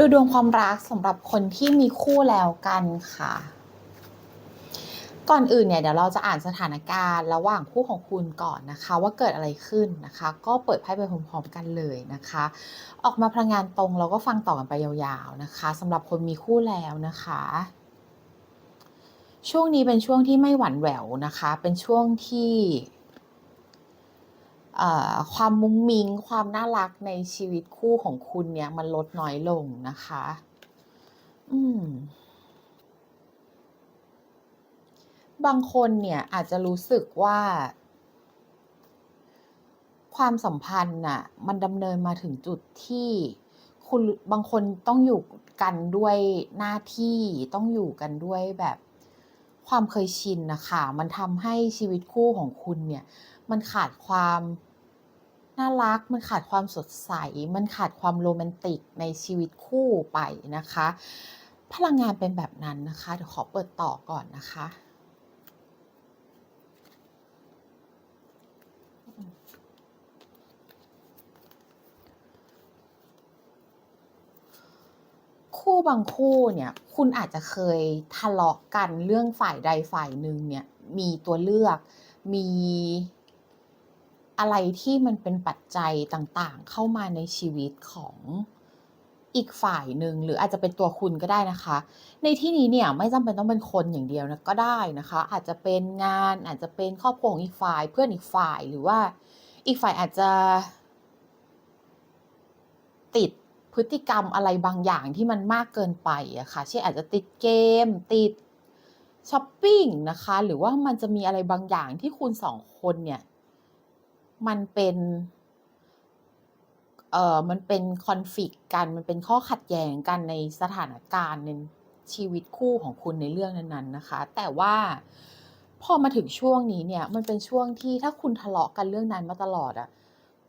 ดูดวงความรักสำหรับคนที่มีคู่แล้วกันค่ะ ก่อนอื่นเนี่ยเดี๋ยวเราจะอ่านสถานการณ์ระหว่างคู่ของคุณก่อนนะคะ ว่าเกิดอะไรขึ้นนะคะ ก็เปิดไพ่ไปพร้อมๆกันเลยนะคะ ออกมาพลังงานตรงเราก็ฟังต่อกันไปยาวๆนะคะสำหรับคนมีคู่แล้วนะคะ ช่วงนี้เป็นช่วงที่ไม่หวั่นแหววนะคะ เป็นช่วงที่ ความมุ้งมิ้งความน่ารักในชีวิตคู่ของคุณเนี่ยมันลดน้อยลงนะคะ อืม บางคนเนี่ยอาจจะรู้สึกว่า ความสัมพันธ์น่ะ มันดำเนินมาถึงจุดที่คุณบางคนต้องอยู่กันด้วยหน้าที่ต้องอยู่กันด้วยแบบความเคยชินนะคะ มันทำให้ชีวิตคู่ของคุณเนี่ย มันขาดความ น่ารัก มันขาดความสดใส มันขาดความโรแมนติกในชีวิตคู่ไปนะคะ พลังงานเป็นแบบนั้นนะคะเดี๋ยวขอเปิดต่อก่อนนะคะคู่บางคู่เนี่ยคุณอาจจะเคยทะเลาะกันเรื่องฝ่ายใดฝ่ายหนึ่งเนี่ยมีตัวเลือกมี อะไรที่มันเป็นปัจจัยต่างๆ เข้ามาในชีวิตของอีกฝ่ายหนึ่งหรืออาจจะเป็นตัวคุณก็ได้นะคะ ในที่นี้เนี่ยไม่จำเป็นต้องเป็นคนอย่างเดียวนะก็ได้นะคะ อาจจะเป็นงานอาจจะเป็นครอบครัวของอีกฝ่ายเพื่อนอีกฝ่ายหรือว่าอีกฝ่ายอาจจะ ติดพฤติกรรมอะไรบางอย่างที่มันมากเกินไปอะค่ะเช่นอาจจะติดเกม ติดช้อปปิ้งนะคะ หรือว่ามันจะมีอะไรบางอย่างที่คุณสองคนเนี่ย มันเป็น เอ่อ มันเป็นคอนฟ lict กัน มันเป็นข้อขัดแย้งกันในสถานการณ์ในชีวิตคู่ของคุณในเรื่องนั้นๆนะคะ แต่ว่าพอมาถึงช่วงนี้เนี่ย มันเป็นช่วงที่ถ้าคุณทะเลาะกันเรื่องนั้นมาตลอดอะ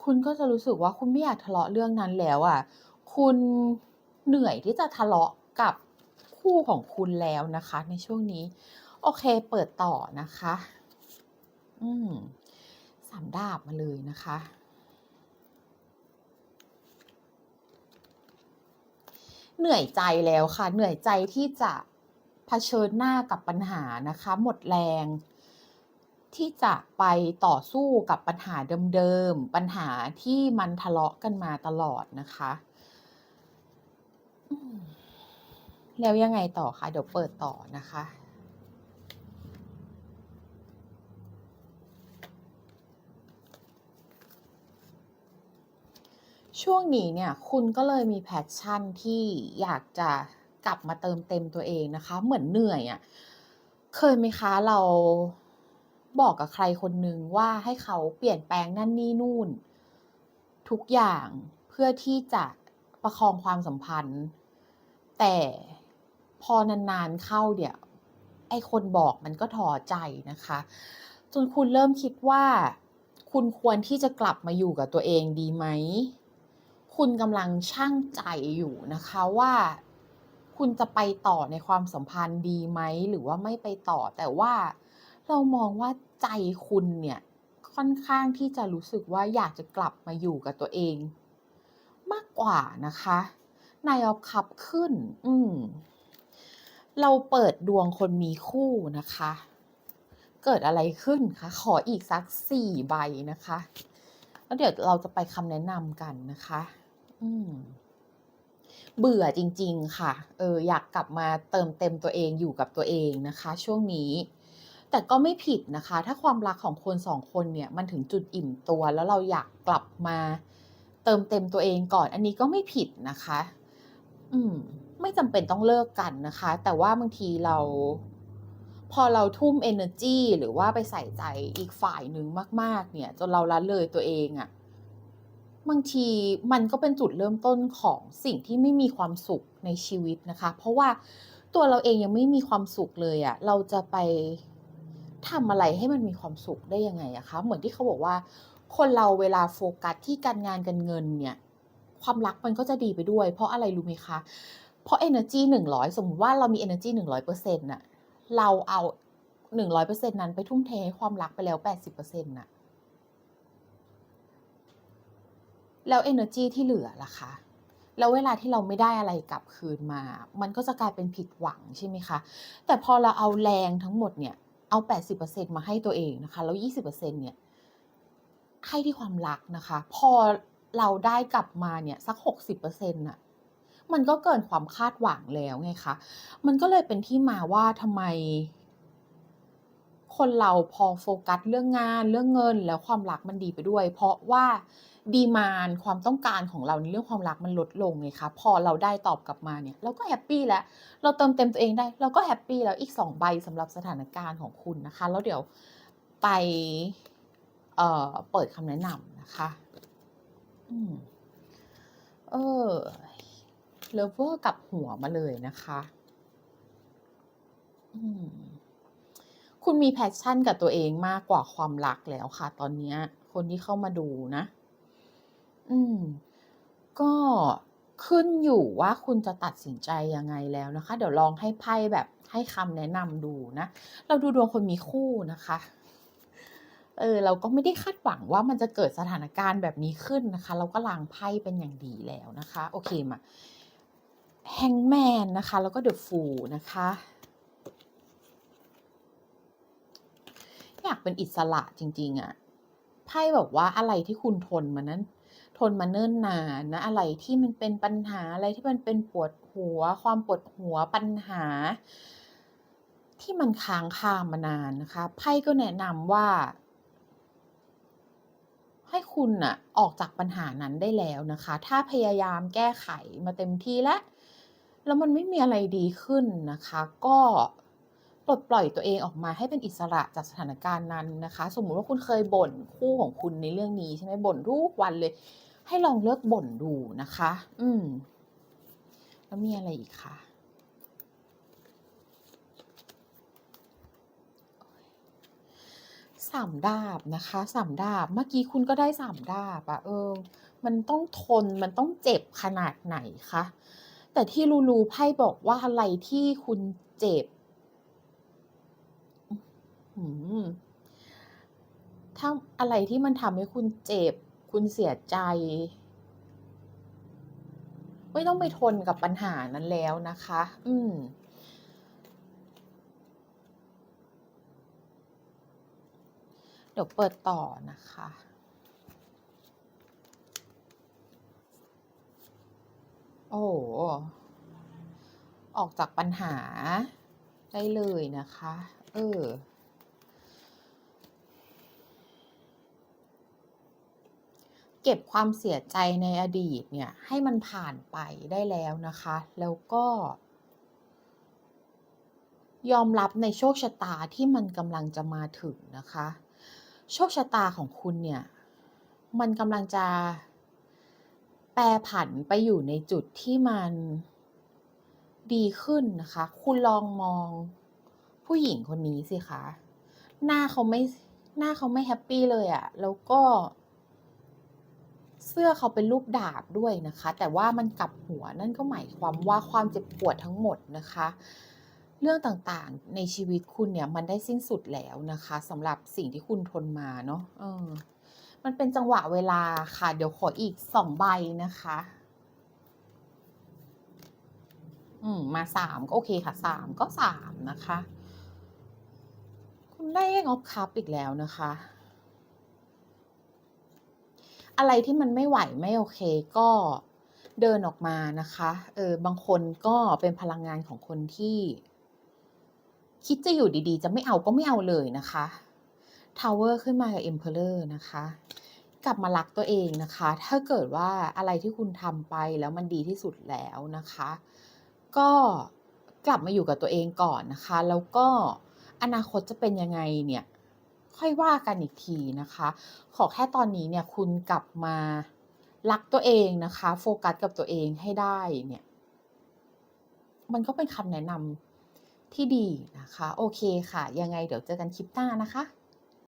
คุณก็จะรู้สึกว่าคุณไม่อยากทะเลาะเรื่องนั้นแล้วอะ คุณเหนื่อยที่จะทะเลาะกับคู่ของคุณแล้วนะคะ ในช่วงนี้ โอเค เปิดต่อนะคะ อืม สามดาบมาเลยนะคะ เหนื่อยใจแล้วค่ะ เหนื่อยใจที่จะเผชิญหน้ากับปัญหานะคะ หมดแรง ที่จะไปต่อสู้กับปัญหาเดิมๆปัญหาที่มันทะเลาะกันมาตลอดนะคะแล้วยังไงต่อคะเดี๋ยวเปิดต่อนะคะ ช่วงนี้เนี่ยคุณก็เลยมี passion ที่อยากจะกลับมาเติมเต็มตัวเองนะคะ เหมือนเหนื่อยอะเคยไหมคะเราบอกกับใครคนหนึ่งว่าให้เขาเปลี่ยนแปลงนั่นนี่นู่น ทุกอย่างเพื่อที่จะประคองความสัมพันธ์ แต่พอนานๆเข้าเนี่ยวไอ้คนบอกมันก็ท้อใจนะคะ จนคุณเริ่มคิดว่า คุณควรที่จะกลับมาอยู่กับตัวเองดีไหม คุณกำลังชั่งใจอยู่นะคะว่าคุณจะไปต่อในความสัมพันธ์ดีไหมหรือว่าไม่ไปต่อ แต่ว่าเรามองว่าใจคุณเนี่ยค่อนข้างที่จะรู้สึกว่าอยากจะกลับมาอยู่กับตัวเอง มากกว่านะคะ Nine of Cups ขึ้น อืมเราเปิดดวงคนมีคู่นะคะ เกิดอะไรขึ้นคะ ขออีกสัก4ใบนะคะ แล้วเดี๋ยวเราจะไปคำแนะนำกันนะคะ เบื่อจริง ๆ ค่ะ เออ อยากกลับมาเติมเต็มตัวเองอยู่กับตัวเองนะคะ ช่วงนี้ แต่ก็ไม่ผิดนะคะ ถ้าความรักของคน2คนเนี่ย มันถึงจุดอิ่มตัว แล้วเราอยากกลับมาเติมเต็มตัวเองก่อน อันนี้ก็ไม่ผิดนะคะ อืม ไม่จำเป็นต้องเลิกกันนะคะ แต่ว่าบางทีเรา พอเราทุ่มเอเนอร์จีหรือว่าไปใส่ใจอีกฝ่ายหนึ่งมาก ๆ เนี่ย จนเราละเลยตัวเองอะ บางทีมันก็เป็นจุดเริ่มต้นของสิ่งที่ไม่มีความสุขในชีวิตนะคะ เพราะว่าตัวเราเองยังไม่มีความสุขเลยอะเราจะไปทำอะไรให้มันมีความสุขได้ยังไงอะคะเหมือนที่เขาบอกว่า คนเราเวลาโฟกัสที่การงานการเงินเนี่ย ความรักมันก็จะดีไปด้วย เพราะอะไรรู้ไหมคะ เพราะเอเนอร์จี100 สมมติว่าเรามีเอเนอร์จี100%น่ะเราเอา 100%นั้นไปทุ่มเทให้ความรักไปแล้ว 80%น่ะแล้วเอเน อร์จีที่เหลือล่ะคะแล้วเวลาที่เราไม่ได้อะไรกลับคืนมา มันก็จะกลายเป็นผิดหวังใช่ไหมคะ แต่พอเราเอาแรงทั้งหมดเนี่ย เอา 80%มาให้ตัวเองนะคะ แล้ว 20%เนี่ย ให้ที่ความรักนะคะ พอเราได้กลับมาเนี่ยสัก 60%น่ะ มันก็เกินความคาดหวังแล้วไงคะ มันก็เลยเป็นที่มาว่าทำไม คนเราพอโฟกัสเรื่องงานเรื่องเงินแล้วความรักมันดีไปด้วย เพราะว่าดีมานด์ความต้องการของเราในเรื่องความรักมันลดลงไงคะพอเราได้ตอบกลับมาเนี่ยเราก็แฮปปี้แล้วเราเติมเต็มตัวเองได้ เราก็แฮปปี้แล้วอีก 2 ใบสำหรับสถานการณ์ของคุณนะคะ แล้วเดี๋ยวไปเเปิดคำแนะนำนะคะอืมเออ Lover กลับหัวมาเลยนะคะ อืม คุณมี passion กับตัวเองมากกว่าความรักแล้วค่ะ ตอนนี้คนที่เข้ามาดูนะ อืม ก็ขึ้นอยู่ว่าคุณจะตัดสินใจยังไงแล้วนะคะ เดี๋ยวลองให้ไพ่แบบให้คำแนะนำดูนะ เราดูดวงคนมีคู่นะคะเออเราก็ไม่ได้คาดหวังว่ามันจะเกิดสถานการณ์แบบนี้ขึ้นนะคะ เราก็ล้างไพ่เป็นอย่างดีแล้วนะคะ โอเคมา Hangman นะคะ แล้วก็ The Fool นะคะ อยากเป็นอิสระจริง ๆอะไพ่บอกว่าอะไรที่คุณทนมานั้น ทนมาเนิ่นนานนะ อะไรที่มันเป็นปัญหาอะไรที่มันเป็นปวดหัว ความปวดหัวปัญหา ที่มันค้างคามานานนะคะไพ่ก็แนะนำว่า ให้คุณน่ะออกจากปัญหานั้นได้แล้วนะคะ ถ้าพยายามแก้ไขมาเต็มที่แล้วแล้วมันไม่มีอะไรดีขึ้นนะคะ ก็ ปลดปล่อยตัวเองออกมาให้เป็นอิสระจากสถานการณ์นั้นนะคะ สมมุติว่าคุณเคยบ่นคู่ของคุณในเรื่องนี้ใช่ไหมบ่นทุกวันเลย ให้ลองเลิกบ่นดูนะคะ อืมแล้วมีอะไรอีกคะ?3ดาบนะคะ3ดาบเมื่อกี้คุณก็ได้3ดาบอะเออ มันต้องทนมันต้องเจ็บขนาดไหนคะแต่ที่รู้ๆไพ่บอกว่าอะไรที่คุณเจ็บ ถ้าอะไรที่มันทำให้คุณเจ็บ คุณเสียใจ ไม่ต้องไปทนกับปัญหานั้นแล้วนะคะ อืมเดี๋ยวเปิดต่อนะคะ โอ้ออกจากปัญหาได้เลยนะคะ เออ ก็บความเสียใจในอดีตเนี่ยให้มันผ่านไปได้แล้วนะคะ แล้วก็ ยอมรับในโชคชะตาที่มันกำลังจะมาถึงนะคะ โชคชะตาของคุณเนี่ยมันกำลังจะแปรผันไปอยู่ในจุดที่มันดีขึ้นนะคะ คุณลองมองผู้หญิงคนนี้สิคะ หน้าเขาไม่หน้าเขาไม่แฮปปี้เลยอะแล้วก็เเสื้อเขาเป็นรูปดาบด้วยนะคะ แต่ว่ามันกลับหัวนั่นก็หมายความว่าความเจ็บปวดทั้งหมดนะคะ เรื่องต่างๆในชีวิตคุณเนี่ยมันได้สิ้นสุดแล้วนะคะสำหรับสิ่งที่คุณทนมาเนาะเออมันเป็นจังหวะเวลาค่ะ เดี๋ยวขออีก2ใบนะคะ อืมมา3ก็โอเคค่ะ3ก็3นะคะ คุณได้ Ace of Cups อีกแล้วนะคะ อะไรที่มันไม่ไหวไม่โอเคก็เดินออกมานะคะเออบางคนก็เป็นพลังงานของคนที่ คิดจะอยู่ดีๆ จะไม่เอาก็ไม่เอาเลยนะคะ Tower ขึ้นมากับ Emperor นะคะ กลับมารักตัวเองนะคะ ถ้าเกิดว่าอะไรที่คุณทำไปแล้วมันดีที่สุดแล้วนะคะ ก็กลับมาอยู่กับตัวเองก่อนนะคะ แล้วก็อนาคตจะเป็นยังไงเนี่ย ค่อยว่ากันอีกทีนะคะ ขอแค่ตอนนี้เนี่ยคุณกลับมารักตัวเองนะคะ โฟกัสกับตัวเองให้ได้เนี่ย มันก็เป็นคำแนะนำที่ดีนะคะ โอเคค่ะ ยังไงเดี๋ยวเจอกันคลิปหน้านะคะ